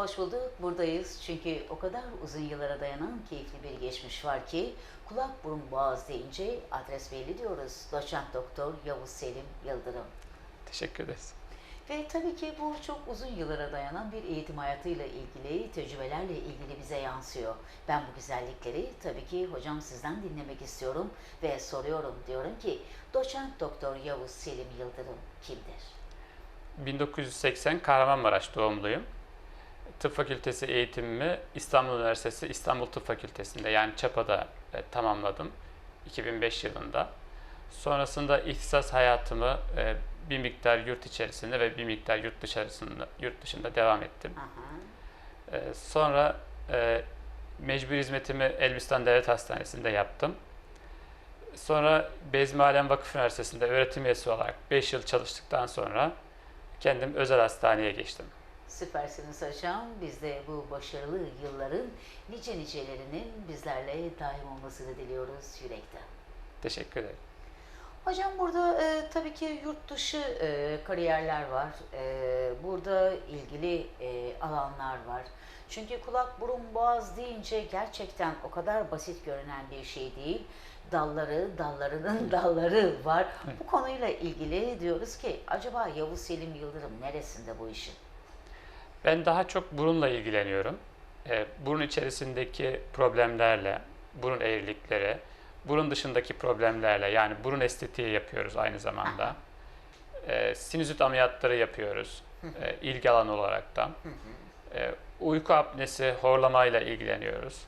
Hoş bulduk, buradayız. Çünkü o kadar uzun yıllara dayanan keyifli bir geçmiş var ki kulak burun boğaz deyince adres belli diyoruz. Doçent Doktor Yavuz Selim Yıldırım. Teşekkür ederiz. Ve tabii ki bu çok uzun yıllara dayanan bir eğitim hayatıyla ilgili, tecrübelerle ilgili bize yansıyor. Ben bu güzellikleri tabii ki hocam sizden dinlemek istiyorum ve soruyorum. Diyorum ki Doçent Doktor Yavuz Selim Yıldırım kimdir? 1980 Kahramanmaraş doğumluyum. Tıp Fakültesi eğitimimi İstanbul Üniversitesi İstanbul Tıp Fakültesi'nde yani ÇAPA'da e, tamamladım 2005 yılında. Sonrasında ihtisas hayatımı e, bir miktar yurt içerisinde ve bir miktar yurt dışarısında yurt dışında devam ettim. Aha. E, sonra e, mecbur hizmetimi Elbistan Devlet Hastanesi'nde yaptım. Sonra Bezmi Alem Vakıf Üniversitesi'nde öğretim üyesi olarak 5 yıl çalıştıktan sonra kendim özel hastaneye geçtim. Süpersiniz hocam. Biz de bu başarılı yılların nice nicelerinin bizlerle daim olmasını diliyoruz yürekten. Teşekkür ederim. Hocam burada e, tabii ki yurt dışı e, kariyerler var. E, burada ilgili e, alanlar var. Çünkü kulak, burun, boğaz deyince gerçekten o kadar basit görünen bir şey değil. Dalları, dallarının dalları var. Bu konuyla ilgili diyoruz ki acaba Yavuz Selim Yıldırım neresinde bu işin? Ben daha çok burunla ilgileniyorum. Ee, burun içerisindeki problemlerle, burun eğrilikleri, burun dışındaki problemlerle yani burun estetiği yapıyoruz aynı zamanda. Ee, sinüzit ameliyatları yapıyoruz e, ilgi alanı olarak da. Ee, uyku apnesi, horlamayla ilgileniyoruz.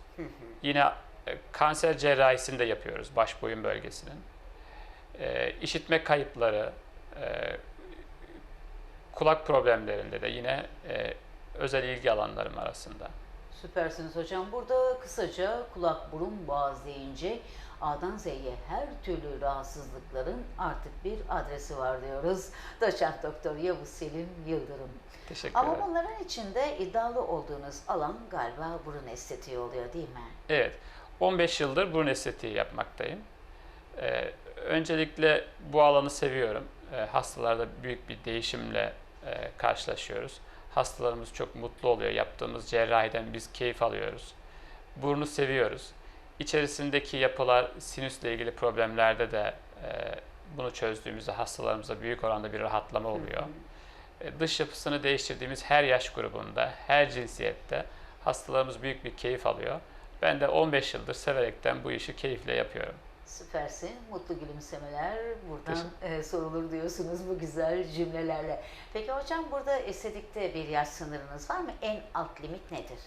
Yine e, kanser cerrahisini de yapıyoruz baş boyun bölgesinin. Ee, işitme kayıpları, e, kulak problemlerinde de yine e, özel ilgi alanlarım arasında. Süpersiniz hocam. Burada kısaca kulak, burun, boğaz deyince A'dan Z'ye her türlü rahatsızlıkların artık bir adresi var diyoruz. Doçent Doktor Yavuz Selim Yıldırım. Teşekkür Ama ederim. bunların içinde iddialı olduğunuz alan galiba burun estetiği oluyor değil mi? Evet, 15 yıldır burun estetiği yapmaktayım. Ee, öncelikle bu alanı seviyorum. Ee, hastalarda büyük bir değişimle e, karşılaşıyoruz. Hastalarımız çok mutlu oluyor. Yaptığımız cerrahiden biz keyif alıyoruz. Burnu seviyoruz. İçerisindeki yapılar sinüsle ilgili problemlerde de e, bunu çözdüğümüzde hastalarımıza büyük oranda bir rahatlama oluyor. E, Dış yapısını değiştirdiğimiz her yaş grubunda, her cinsiyette hastalarımız büyük bir keyif alıyor. Ben de 15 yıldır severekten bu işi keyifle yapıyorum. Süpersin. Mutlu gülümsemeler buradan e, sorulur diyorsunuz bu güzel cümlelerle. Peki hocam burada estetikte bir yaş sınırınız var mı? En alt limit nedir?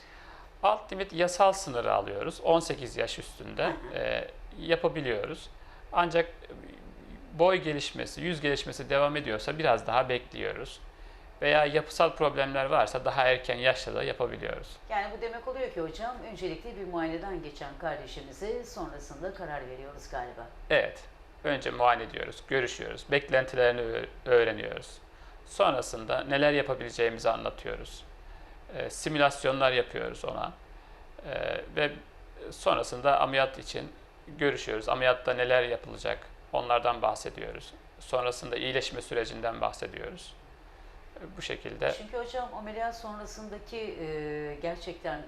Alt limit yasal sınırı alıyoruz. 18 yaş üstünde e, yapabiliyoruz. Ancak boy gelişmesi, yüz gelişmesi devam ediyorsa biraz daha bekliyoruz. Veya yapısal problemler varsa daha erken yaşta da yapabiliyoruz. Yani bu demek oluyor ki hocam öncelikle bir muayeneden geçen kardeşimize sonrasında karar veriyoruz galiba. Evet. Önce muayene ediyoruz, görüşüyoruz, beklentilerini öğreniyoruz. Sonrasında neler yapabileceğimizi anlatıyoruz. E, simülasyonlar yapıyoruz ona. E, ve sonrasında ameliyat için görüşüyoruz. Ameliyatta neler yapılacak onlardan bahsediyoruz. Sonrasında iyileşme sürecinden bahsediyoruz. Bu şekilde Çünkü hocam ameliyat sonrasındaki e, gerçekten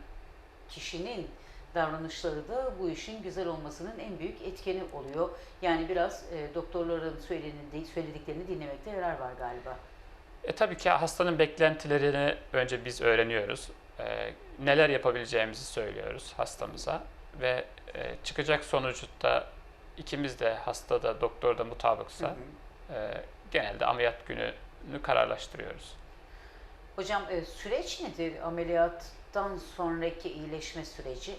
kişinin davranışları da bu işin güzel olmasının en büyük etkeni oluyor. Yani biraz e, doktorların söylediklerini dinlemekte yarar var galiba. E, tabii ki hastanın beklentilerini önce biz öğreniyoruz. E, neler yapabileceğimizi söylüyoruz hastamıza ve e, çıkacak sonuçta ikimiz de hasta da doktor da mutabıksa e, genelde ameliyat gününü kararlaştırıyoruz. Hocam e, süreç nedir ameliyattan sonraki iyileşme süreci?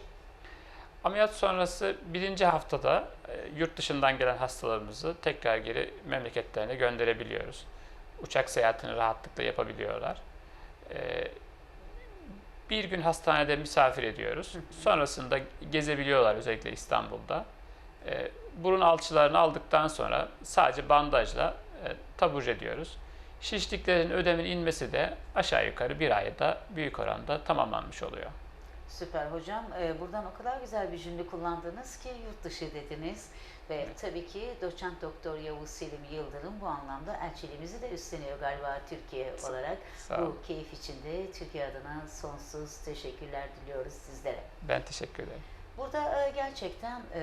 Ameliyat sonrası birinci haftada e, yurt dışından gelen hastalarımızı tekrar geri memleketlerine gönderebiliyoruz. Uçak seyahatini rahatlıkla yapabiliyorlar. E, bir gün hastanede misafir ediyoruz. Sonrasında gezebiliyorlar özellikle İstanbul'da. Burun alçılarını aldıktan sonra sadece bandajla taburcu ediyoruz. Şişliklerin ödemin inmesi de aşağı yukarı bir ayda büyük oranda tamamlanmış oluyor. Süper hocam. Ee, buradan o kadar güzel bir cümle kullandınız ki yurt dışı dediniz. Ve Evet. tabii ki doçent doktor Yavuz Selim Yıldırım bu anlamda elçiliğimizi de üstleniyor galiba Türkiye olarak. Sağ. Bu keyif için de Türkiye adına sonsuz teşekkürler diliyoruz sizlere. Ben teşekkür ederim. Burada e, gerçekten e,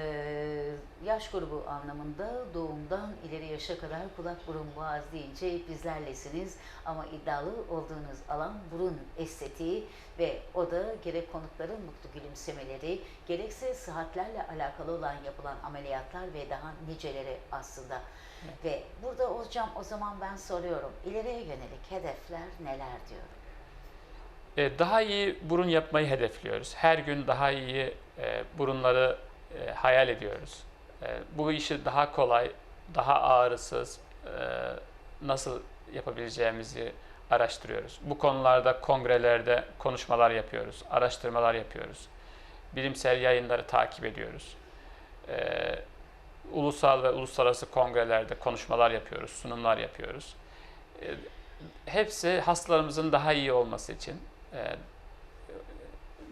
yaş grubu anlamında doğumdan ileri yaşa kadar kulak burun boğaz deyince bizlerlesiniz ama iddialı olduğunuz alan burun estetiği ve o da gerek konukların mutlu gülümsemeleri gerekse sıhhatlerle alakalı olan yapılan ameliyatlar ve daha niceleri aslında. Ve burada hocam o zaman ben soruyorum ileriye yönelik hedefler neler diyorum. E, Daha iyi burun yapmayı hedefliyoruz. Her gün daha iyi e, burunları e, hayal ediyoruz. Bu işi daha kolay, daha ağrısız nasıl yapabileceğimizi araştırıyoruz. Bu konularda kongrelerde konuşmalar yapıyoruz, araştırmalar yapıyoruz. Bilimsel yayınları takip ediyoruz. Ulusal ve uluslararası kongrelerde konuşmalar yapıyoruz, sunumlar yapıyoruz. Hepsi hastalarımızın daha iyi olması için e,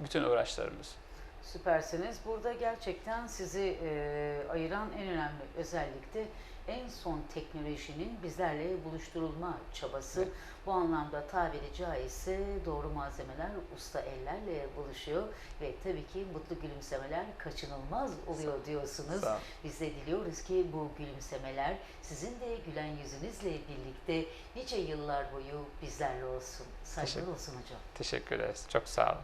bütün uğraşlarımız. Süpersiniz. Burada gerçekten sizi e, ayıran en önemli özellik de en son teknolojinin bizlerle buluşturulma çabası. Evet. Bu anlamda tabiri caizse doğru malzemeler usta ellerle buluşuyor ve tabii ki mutlu gülümsemeler kaçınılmaz oluyor diyorsunuz. Sağ. Biz de diliyoruz ki bu gülümsemeler sizin de gülen yüzünüzle birlikte nice yıllar boyu bizlerle olsun. Saygılar olsun hocam. Teşekkür ederiz. Çok sağ olun.